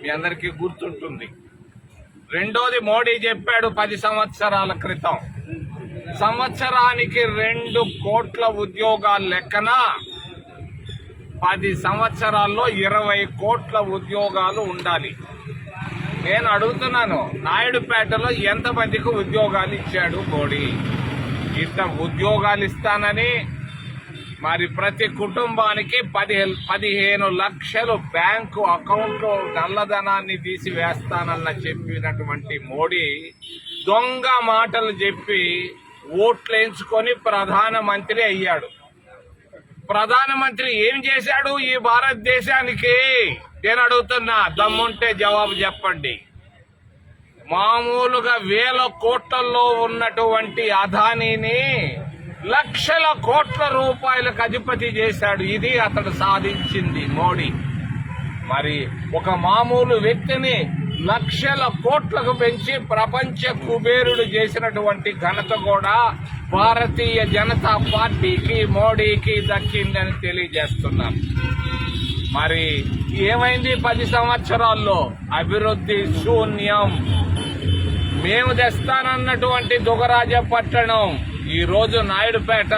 మీ అందరికీ గుర్తుంటుంది. రెండోది మోడీ చెప్పాడు పది సంవత్సరాల క్రితం. సంవత్సరానికి రెండు కోట్ల ఉద్యోగాల లెక్కన పది సంవత్సరాల్లో ఇరవై కోట్ల ఉద్యోగాలు ఉండాలి. నేను అడుగుతున్నాను నాయుడుపేటలో ఎంతమందికి ఉద్యోగాలు ఇచ్చాడు మోడీ? ఇంత ఉద్యోగాలు ఇస్తానని మరి ప్రతి కుటుంబానికి పదిహేను పదిహేను లక్షలు బ్యాంకు అకౌంట్లో నల్లధనాన్ని తీసివేస్తానన్న చెప్పినటువంటి మోడీ దొంగ మాటలు చెప్పి ఓట్లు ప్రధానమంత్రి అయ్యాడు. ప్రధానమంత్రి ఏం చేశాడు? ఈ భారతదేశానికి నేను అడుగుతున్నా దమ్ముంటే జవాబు చెప్పండి. మామూలుగా వేల కోట్లలో ఉన్నటువంటి అదానీని లక్షల కోట్ల రూపాయలకు అధిపతి చేశాడు. ఇది అతడు సాధించింది మోడీ. మరి ఒక మామూలు వ్యక్తిని లక్షల కోట్లకు పెంచి ప్రపంచ కుబేరుడు చేసినటువంటి ఘనత కూడా భారతీయ జనతా పార్టీకి మోడీకి దక్కిందని తెలియజేస్తున్నాం. మరి ఏమైంది పది సంవత్సరాల్లో? అభివృద్ధి శూన్యం. మేము తెస్తానన్నటువంటి దుగరాజ పట్టణం ఈ రోజు నాయుడుపేట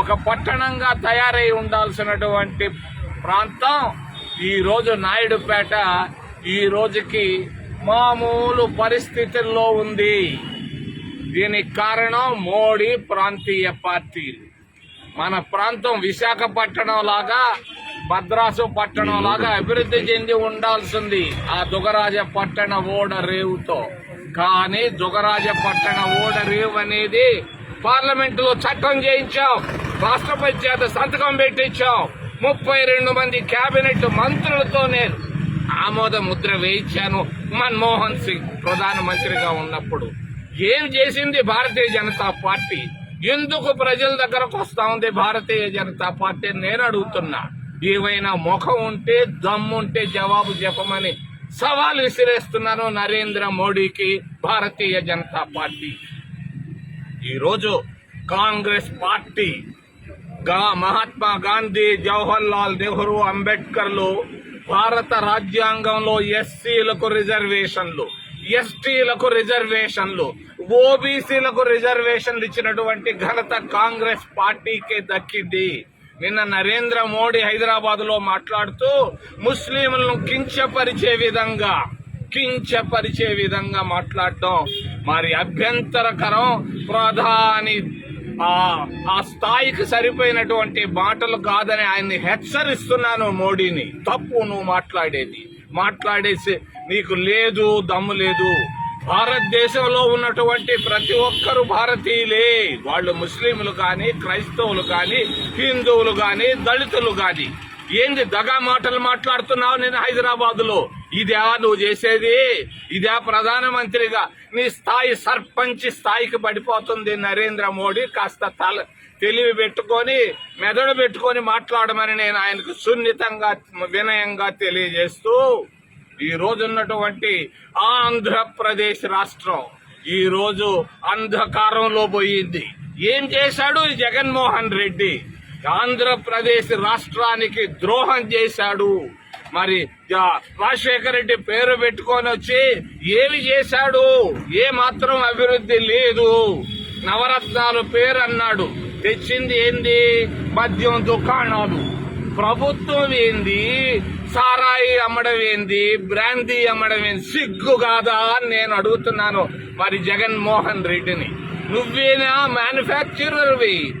ఒక పట్టణంగా తయారై ఉండాల్సినటువంటి ప్రాంతం ఈ రోజు నాయుడుపేట. ఈ రోజుకి మామూలు పరిస్థితుల్లో ఉంది. దీనికి కారణం మోడీ ప్రాంతీయ పార్టీలు. మన ప్రాంతం విశాఖపట్నం లాగా భద్రాసు పట్టణం లాగా అభివృద్ధి చెంది ఉండాల్సింది ఆ దుగరాజ పట్టణ ఓడ రేవుతో. కానీ దుగరాజ పట్టణ ఓడ రేవు అనేది పార్లమెంట్లో చట్టం చేయించాం. రాష్ట్రపతి చేత సంతకం పెట్టించాం. ముప్పై రెండు మంది కేబినెట్ మంత్రులతో నేను ఆమోద ముద్ర వేయించాను మన్మోహన్ సింగ్ ప్రధానమంత్రిగా ఉన్నప్పుడు. ఏం చేసింది భారతీయ జనతా పార్టీ? ఎందుకు ప్రజల దగ్గరకు వస్తా ఉంది భారతీయ జనతా పార్టీ నేను అడుగుతున్నా. ఏవైనా ముఖం ఉంటే దమ్ముంటే జవాబు చెప్పమని సవాల్ విసిరేస్తున్నాను నరేంద్ర మోడీకి భారతీయ జనతా పార్టీ. ఈరోజు కాంగ్రెస్ పార్టీ గా మహాత్మా గాంధీ జవహర్ లాల్ నెహ్రూ అంబేద్కర్లు భారత రాజ్యాంగంలో ఎస్సీలకు రిజర్వేషన్లు ఎస్టీలకు రిజర్వేషన్లు ఓబీసీలకు రిజర్వేషన్లు ఇచ్చినటువంటి ఘనత కాంగ్రెస్ పార్టీకే దక్కింది. నిన్న నరేంద్ర మోడీ హైదరాబాద్లో మాట్లాడుతూ ముస్లింలను కించపరిచే విధంగా కించపరిచే విధంగా మాట్లాడటం మరి అభ్యంతరకరం ప్రధాని ఆ స్థాయికి సరిపోయినటువంటి మాటలు కాదని ఆయన్ని హెచ్చరిస్తున్నాను మోడీని. తప్పు నువ్వు మాట్లాడేది. మాట్లాడేసి నీకు లేదు దమ్ము లేదు. భారతదేశంలో ఉన్నటువంటి ప్రతి ఒక్కరు భారతీయులే. వాళ్ళు ముస్లింలు కానీ క్రైస్తవులు కానీ హిందువులు కానీ దళితులు కానీ. ఏంది దగా మాటలు మాట్లాడుతున్నావు నేను హైదరాబాద్లో? లో ఇదే నువ్వు చేసేది? ఇదే ప్రధానమంత్రిగా? నీ స్థాయి సర్పంచ్ స్థాయికి పడిపోతుంది నరేంద్ర మోడీ. కాస్త తల తెలివి పెట్టుకొని మెదడు పెట్టుకొని మాట్లాడమని నేను ఆయనకు సున్నితంగా వినయంగా తెలియజేస్తూ ఈ రోజు ఉన్నటువంటి ఆంధ్రప్రదేశ్ రాష్ట్రం ఈ రోజు అంధకారంలో పోయింది. ఏం చేశాడు జగన్మోహన్ రెడ్డి? ఆంధ్రప్రదేశ్ రాష్ట్రానికి ద్రోహం చేశాడు. మరి రాజశేఖర రెడ్డి పేరు పెట్టుకొని వచ్చి ఏమి చేశాడు? ఏ మాత్రం అభివృద్ధి లేదు. నవరత్నాలు పేరు అన్నాడు. తెచ్చింది ఏంది? మద్యం దుకాణాలు. ప్రభుత్వం ఏంది? సారాయి అమ్మడం ఏంది? బ్రాందీ అమ్మడం ఏంది? సిగ్గు కాదా అని నేను అడుగుతున్నాను మరి జగన్మోహన్ రెడ్డిని. నువ్వేనా మ్యానుఫ్యాక్చరర్వి?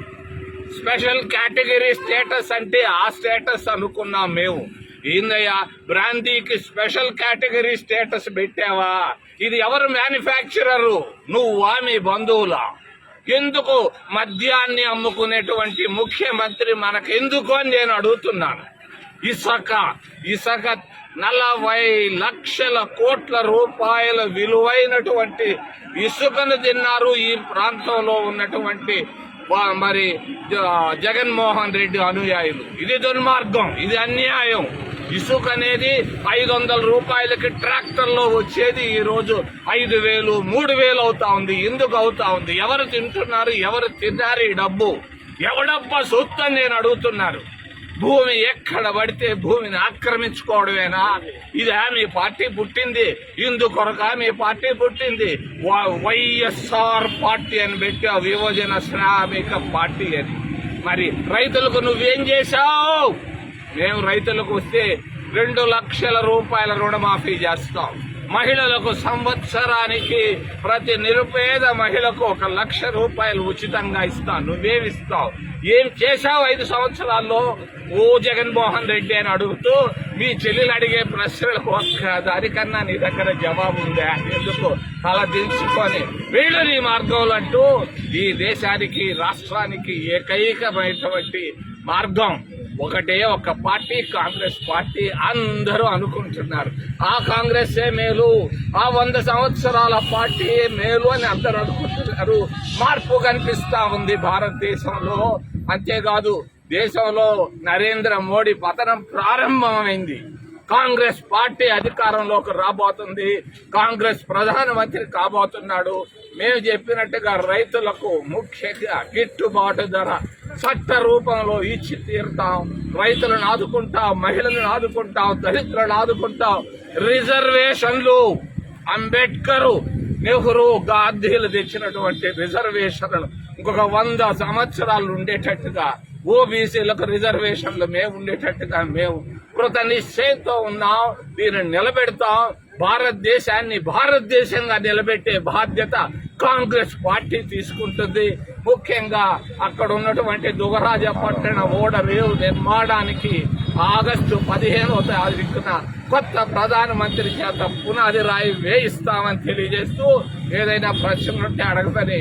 స్పెషల్ కేటగిరీ స్టేటస్ అంటే ఆ స్టేటస్ అనుకున్నాం మేము. ఏందయ్యా? బ్రాందీకి స్పెషల్ కేటగిరీ స్టేటస్ పెట్టావా? ఇది ఎవరు మ్యానుఫ్యాక్చరరు? నువ్వా మీ బంధువులా? ఎందుకు మద్యాన్ని అమ్ముకునేటువంటి ముఖ్యమంత్రి మనకెందుకు అని నేను అడుగుతున్నాను. ఇసక ఇసక నలభై లక్షల కోట్ల రూపాయల విలువైనటువంటి ఇసుకను తిన్నారు ఈ ప్రాంతంలో ఉన్నటువంటి మరి జగన్మోహన్ రెడ్డి అనుయాయులు. ఇది దుర్మార్గం ఇది అన్యాయం. ఇసుక అనేది ఐదు వందల రూపాయలకి ట్రాక్టర్లో వచ్చేది ఈరోజు ఐదు వేలు మూడు వేలు అవుతా ఉంది. ఎందుకు అవుతా ఉంది? ఎవరు తింటున్నారు? ఎవరు తిన్నారు ఈ డబ్బు? ఎవడబ్బా సొత్తు అని నేను అడుగుతున్నారు. భూమి ఎక్కడ పడితే భూమిని ఆక్రమించుకోవడమేనా? ఇదే మీ పార్టీ పుట్టింది. ఇందుకొరక మీ పార్టీ పుట్టింది. వైఎస్ఆర్ పార్టీ అని పెట్టి ఆ విభజన శ్రామిక పార్టీ అని. మరి రైతులకు నువ్వేం చేశావు? మేము రైతులకు వస్తే రెండు లక్షల రూపాయల రుణమాఫీ చేస్తాం. మహిళలకు సంవత్సరానికి ప్రతి నిరుపేద మహిళకు ఒక లక్ష రూపాయలు ఉచితంగా ఇస్తాను నువ్వేమిస్తావు ఏం చేశావు ఐదు సంవత్సరాల్లో? ఓ జగన్మోహన్ రెడ్డి అని అడుగుతూ మీ చెల్లెలు అడిగే ప్రశ్నలకు ఒక్క దానికన్నా నీ దగ్గర జవాబు ఉందా? ఎందుకు? తల దించుకొని. వీళ్ళు నీ మార్గంలో అంటూ ఈ దేశానికి రాష్ట్రానికి ఏకైకమైనటువంటి మార్గం. ఒకటే ఒక పార్టీ కాంగ్రెస్ పార్టీ అందరూ అనుకుంటున్నారు. ఆ కాంగ్రెస్ మేలు ఆ వంద సంవత్సరాల పార్టీ మేలు అని అందరూ అనుకుంటున్నారు. మార్పు కనిపిస్తూ ఉంది భారతదేశంలో. అంతేకాదు దేశంలో నరేంద్ర మోడీ పతనం ప్రారంభమైంది. కాంగ్రెస్ పార్టీ అధికారంలోకి రాబోతుంది. కాంగ్రెస్ ప్రధానమంత్రి కాబోతున్నాడు. మేము చెప్పినట్టుగా రైతులకు ముఖ్యంగా గిట్టుబాటు ధర చట్ట రూపంలో ఇచ్చి తీరుతాం. రైతులను ఆదుకుంటాం మహిళలను ఆదుకుంటాం దళితులను ఆదుకుంటాం. రిజర్వేషన్లు. అంబేద్కర్ నెహ్రూ గాంధీలు తెచ్చినటువంటి రిజర్వేషన్లు ఇంకొక వంద సంవత్సరాలు ఉండేటట్టుగా ఓబీసీలకు రిజర్వేషన్లు మేము ఉండేటట్టుగా మేము కృత నిశ్చయంతో ఉన్నాం. దీన్ని నిలబెడతాం. భారతదేశాన్ని భారతదేశంగా నిలబెట్టే బాధ్యత కాంగ్రెస్ పార్టీ తీసుకుంటుంది. ముఖ్యంగా అక్కడ ఉన్నటువంటి దుగరాజపట్టణ ఓడ రేవు నిర్మాణానికి ఆగస్టు పదిహేనవ తారీఖున కొత్త ప్రధానమంత్రి చేత పునాది రాయి వేయిస్తామని తెలియజేస్తూ ఏదైనా ప్రశ్నలుంటే అడగదని